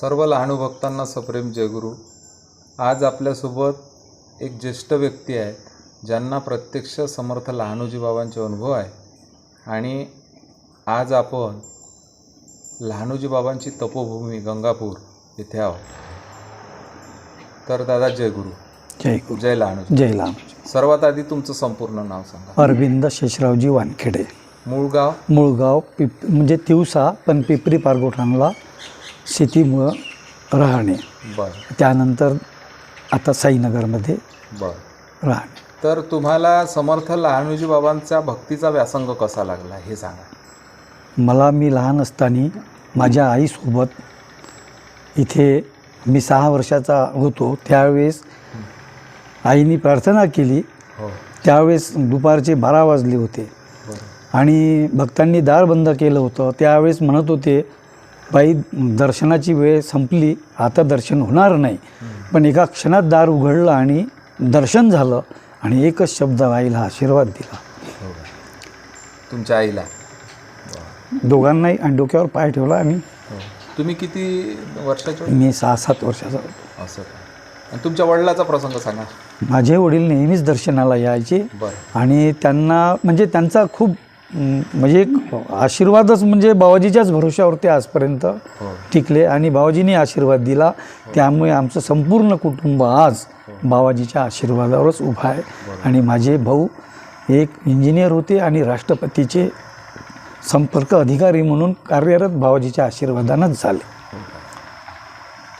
सर्व लहानू भक्तांना सप्रेम जयगुरु आज आपल्यासोबत एक ज्येष्ठ व्यक्ती आहेत ज्यांना प्रत्यक्ष समर्थ लहानूजी बाबांचे अनुभव आहे. आणि आज आपण लहानूजी बाबांची तपोभूमी गंगापूर येथे आहोत. तर दादा जयगुरु जय जय लहानूजी. जय लाम सर्वात आधी तुमचं संपूर्ण नाव सांगा. अरविंद शेषरावजी वानखेडे. मूळ गाव? मूळगाव पिप म्हणजे तिवसा पण पिपरी पारगोठाणला शेतीमुळं राहणे. बरं. त्यानंतर आता साईनगरमध्ये बरं. राहणे. तर तुम्हाला समर्थ लहानूजी बाबांचा भक्तीचा व्यासंग कसा लागला हे सांगा. मला मी लहान असताना माझ्या आईसोबत इथे मी सहा वर्षाचा होतो. त्यावेळेस आईने प्रार्थना केली. हो. त्यावेळेस दुपारचे बारा वाजले होते. बरं. आणि भक्तांनी दार बंद केलं होतं. त्यावेळेस म्हणत होते बाई दर्शनाची वेळ संपली आता दर्शन होणार नाही. पण एका क्षणात दार उघडलं आणि दर्शन झालं आणि एकच शब्द आईला आशीर्वाद दिला. हो तुमच्या आईला? दोघांनाही आणि डोक्यावर पाय ठेवला आणि हो. तुम्ही किती वर्षाचे? मी सहा सात वर्षाचा होतो. असं आणि तुमच्या वडिलाचा प्रसंग सांगा. माझे वडील नेहमीच दर्शनाला यायचे आणि त्यांना म्हणजे त्यांचा खूप म्हणजे एक आशीर्वादच म्हणजे बाबाजीच्याच भरोश्यावरती आजपर्यंत हो. टिकले आणि बाबाजींनी आशीर्वाद दिला. त्यामुळे आमचं संपूर्ण कुटुंब आज बाबाजीच्या आशीर्वादावरच उभं आहे. आणि माझे भाऊ एक इंजिनियर होते आणि राष्ट्रपतीचे संपर्क अधिकारी म्हणून कार्यरत बाबाजीच्या आशीर्वादानंच झाले.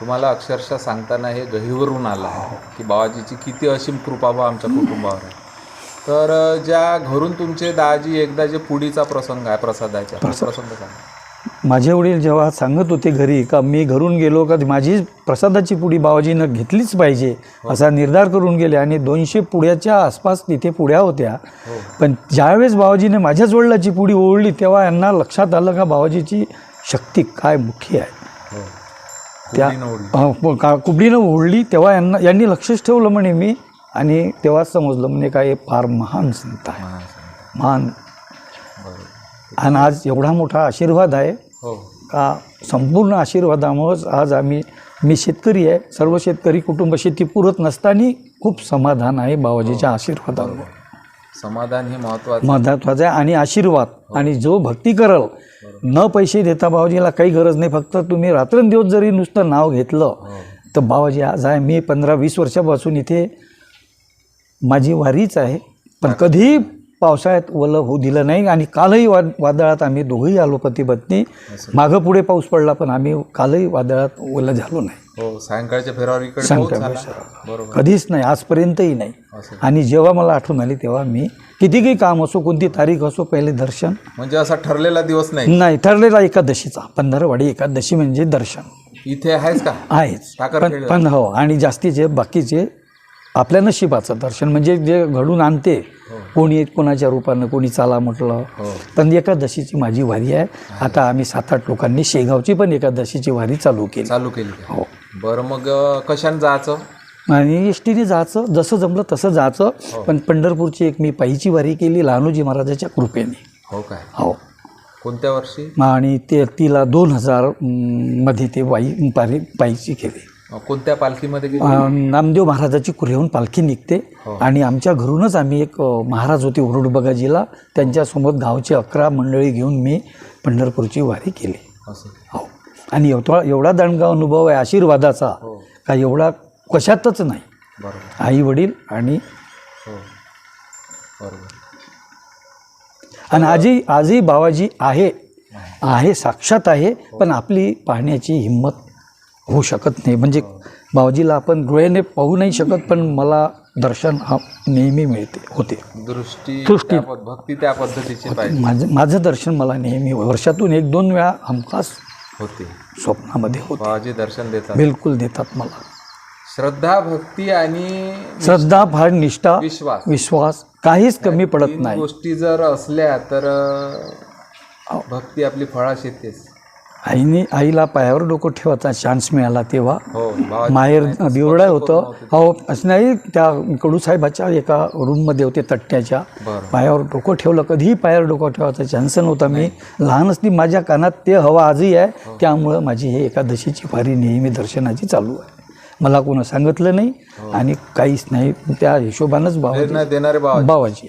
तुम्हाला अक्षरशः सांगताना हे गहिवरून आलं आहे की बाबाजीची किती असीम कृपा बा आमच्या कुटुंबावर आहे. तर ज्या घरून तुमचे दाजी एकदा जे पुडीचा प्रसंग आहे प्रसादाचा प्रसंग सांगा. माझे वडील जेव्हा सांगत होते घरी का मी घरून गेलो का माझी प्रसादाची पुडी बाबाजीनं घेतलीच पाहिजे असा निर्धार करून गेले आणि दोनशे पुड्याच्या आसपास तिथे पुड्या होत्या. हो. पण ज्यावेळेस बाबाजीने माझ्याच वडिलाची पुडी ओढली तेव्हा यांना लक्षात आलं का बाबाजीची शक्ती काय मुख्य आहे. हो. त्या कुबडीनं ओढली तेव्हा यांना यांनी लक्षच ठेवलं म्हणे मी आणि तेव्हाच समजलं म्हणे काय हे फार महान संत आहे. हा. महान. आणि आज एवढा मोठा आशीर्वाद आहे हो. का संपूर्ण आशीर्वादामुळंच आज आम्ही मी शेतकरी आहे सर्व शेतकरी कुटुंब शेती पुरत नसताना खूप समाधान आहे बाबाजीच्या आशीर्वादामुळे. समाधान हे महत्वाचं महत्वाचं आहे आणि आशीर्वाद. आणि जो भक्ती करल न पैसे देता बाबाजीला काही गरज नाही फक्त तुम्ही रात्रंदिवस जरी नुसतं नाव घेतलं हो. तर बाबाजी आज आहे. मी पंधरा वीस वर्षापासून इथे माझी वारीच आहे पण कधीही पावसाळ्यात ओलं होऊ दिलं नाही आणि कालही वा वादळात आम्ही दोघंही आलो पती पत्नी मागं पुढे पाऊस पडला पण आम्ही कालही वादळात ओलं झालो नाही. हो सायंकाळच्या फेरावर कधीच नाही आजपर्यंतही नाही. आणि जेव्हा मला आठवण आली तेव्हा मी किती काही काम असो कोणती तारीख असो पहिले दर्शन. म्हणजे असा ठरलेला दिवस नाही. नाही ठरलेला एकादशीचा. पंधरवाडी एकादशी म्हणजे दर्शन. इथे आहेच का? आहेच. पण हो आणि जास्तीचे बाकीचे आपल्या नशिबाचं. दर्शन म्हणजे जे घडून आणते कोणी कोणाच्या रूपानं कोणी चाला म्हटलं हो. पण एकादशीची माझी वारी आहे. आता आम्ही सात आठ लोकांनी शेगावची पण एकादशीची वारी चालू केली. चालू केली हो. बरं मग कशाने जायचं? आणि एस टीने जायचं जसं जमलं तसं जायचं. पण पंढरपूरची एक मी पायीची वारी केली लहानोजी महाराजाच्या कृपेने. हो काय? हो. कोणत्या वर्षी? आणि ते तिला दोन हजारमध्ये ते वाई पारी पायीची केली. कोणत्या पालखीमध्ये गेली? नामदेव महाराजाची कुऱ्हेहून पालखी निघते. हो. आणि आमच्या घरूनच आम्ही एक महाराज होते उरुड बगाजीला त्यांच्यासोबत गावचे अकरा मंडळी घेऊन मी पंढरपूरची वारी केली. असं. हो. आणि एवढा एवढा दणगा अनुभव आहे आशीर्वादाचा. हो. का एवढा कशातच नाही. बरोबर. आई वडील आणि हो. बरोबर. आणि आजही आजही बाबाजी आहे. आहे. साक्षात आहे. पण आपली पाहण्याची हिंमत होऊ शकत नाही. म्हणजे बाबाजीला आपण डोळ्याने पाहू नाही शकत पण मला दर्शन हा नेहमी मिळते होते. दृष्टी दृष्टी. भक्ती त्या पद्धतीची माझं माझं दर्शन मला नेहमी वर्षातून एक दोन वेळा हमखास होते. स्वप्नामध्ये होते. दर्शन देतात. बिलकुल देतात मला. श्रद्धा भक्ती आणि श्रद्धा फार निष्ठा विश्वास. विश्वास काहीच कमी पडत नाही. गोष्टी जर असल्या तर भक्ती आपली फळाशी येतेच. आईने आईला पायावर डोकं ठेवायचा चान्स मिळाला तेव्हा. हो माहेर बिवडा होतं. हो असं नाही त्या कडूसाहेबाच्या एका रूममध्ये होते तट्ट्याच्या. पायावर डोकं ठेवलं कधीही पायावर डोकं ठेवायचा चान्स नव्हता. मी लहान असती माझ्या कानात ते हवा आजही आहे. त्यामुळं माझी हे एकादशीची फारी नेहमी दर्शनाची चालू आहे. मला कोणं सांगितलं नाही आणि काहीच नाही. त्या हिशोबानंच देणारे बाबा बाबाजी.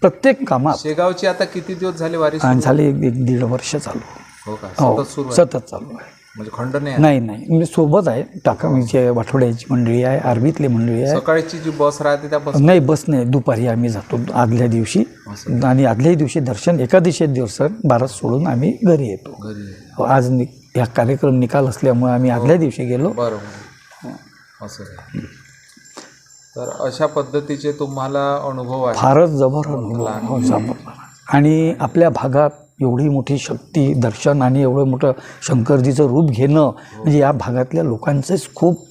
प्रत्येक कामात. शेगावची आता किती दिवस झाले वारी झाले एक दीड वर्ष चालू. हो का? हो सतत सुरू आहे. सतत चालू आहे. म्हणजे खंड नाही आहे. नाही नाही. मी सोबत आहे. टाकामीची वाठोड्याची मंडळी आहे आर्वीतली मंडळी आहे. सकाळची जी बस राहते त्या बस नाही बस नाही. दुपारी आम्ही जातो आदल्या दिवशी. आणि आदल्याही दिवशी दर्शन एकादशी दिवस बारात सोडून आम्ही घरी येतो. घरी आज नि कार्यक्रम निकाल असल्यामुळे आम्ही आदल्या दिवशी गेलो. बरोबर. असं आहे. तर अशा पद्धतीचे तुम्हाला अनुभव आहे फारच जबर अनुभव हो, जबर. आणि आपल्या भागात एवढी मोठी शक्ती दर्शन आणि एवढं मोठं शंकरजीचं रूप घेणं म्हणजे या भागातल्या लोकांचंच खूप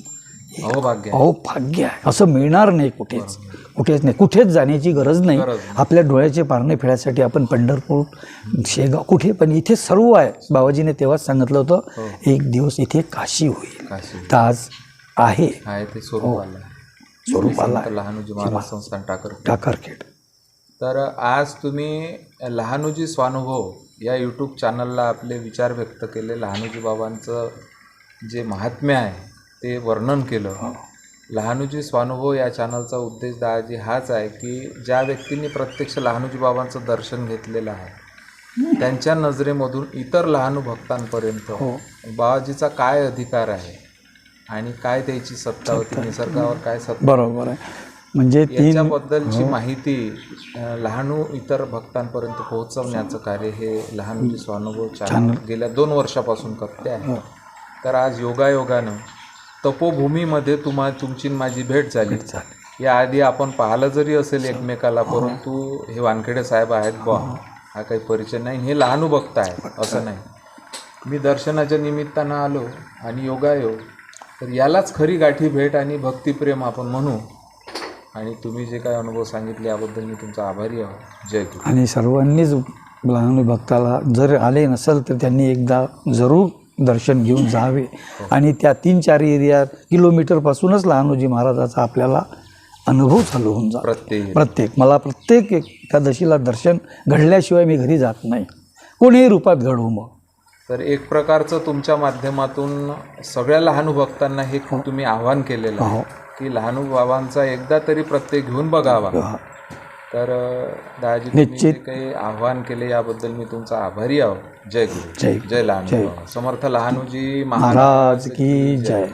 अहोभाग्य. अहो भाग्य आहे. असं मिळणार नाही कुठेच. कुठेच नाही. कुठेच जाण्याची गरज नाही. आपल्या डोळ्याचे पारणे फेडायसाठी आपण पंढरपूर शेगाव कुठे पण इथे सर्व आहे. बाबाजीने तेव्हाच सांगितलं होतं एक दिवस इथे काशी होईल. तर आज आहे. स्वरूप आलं लहानूजी महाराज संस्थान टाकर टाकरखेड. तर आज तुम्ही लहानूजी स्वानुभव या यूट्यूब चॅनलला आपले विचार व्यक्त केले. लहानूजी बाबांचं जे महात्म्य आहे ते वर्णन केलं. लहानूजी स्वानुभव या चॅनलचा उद्देश दाजी हाच आहे की ज्या व्यक्तींनी प्रत्यक्ष लहानूजी बाबांचं दर्शन घेतलेलं आहे त्यांच्या नजरेमधून इतर लहानू भक्तांपर्यंत बाबाजीचा काय अधिकार आहे आणि काय त्याची सत्ता होती? निसर्गावर काय सत्ता बरोबर आहे. म्हणजे तीन याच्याबद्दलची माहिती लहानू इतर भक्तांपर्यंत पोहोचवण्याचं कार्य हे लहानूजी स्वानुभव चॅनल गेल्या दोन वर्षापासून करते आहे. तर आज योगायोगानं तपोभूमीमध्ये तुम्हा तुमची माझी भेट झाली. याआधी आपण पाहिलं जरी असेल एकमेकाला परंतु हे. वानखेडे साहेब आहेत बा हा. काही परिचय नाही. हे लहानू भक्त आहेत असं नाही. मी दर्शनाच्या निमित्तानं आलो आणि योगायोग. तर यालाच खरी गाठी भेट आणि भक्तिप्रेम आपण म्हणू. आणि तुम्ही जे काय अनुभव सांगितले याबद्दल मी तुमचा आभारी आहो जय गुरु. आणि सर्वांनीच लहान भक्ताला जर आले नसेल तर त्यांनी एकदा जरूर दर्शन घेऊन जावे. आणि त्या तीन चार एरियात किलोमीटरपासूनच लहानोजी महाराजाचा आपल्याला अनुभव चालू होऊन जा प्रत्येक प्रत्येक. मला प्रत्येक एकादशीला दर्शन घडल्याशिवाय मी घरी जात नाही. कोणीही रूपात घडवू मग. तर एक प्रकारचं तुमच्या माध्यमातून सगळ्या लहानू भक्तांना हे. तुम्ही आव्हान केलेलं आहे. हो. की लहानू बाबांचा एकदा तरी प्रत्येक घेऊन बघावा. तर अ, दाजी तुम्ही जे काही आव्हान केले याबद्दल मी तुमचा आभारी आहो. जय गुरु. जय जय लहानू बाबा. समर्थ लहानूजी महाराज की जय.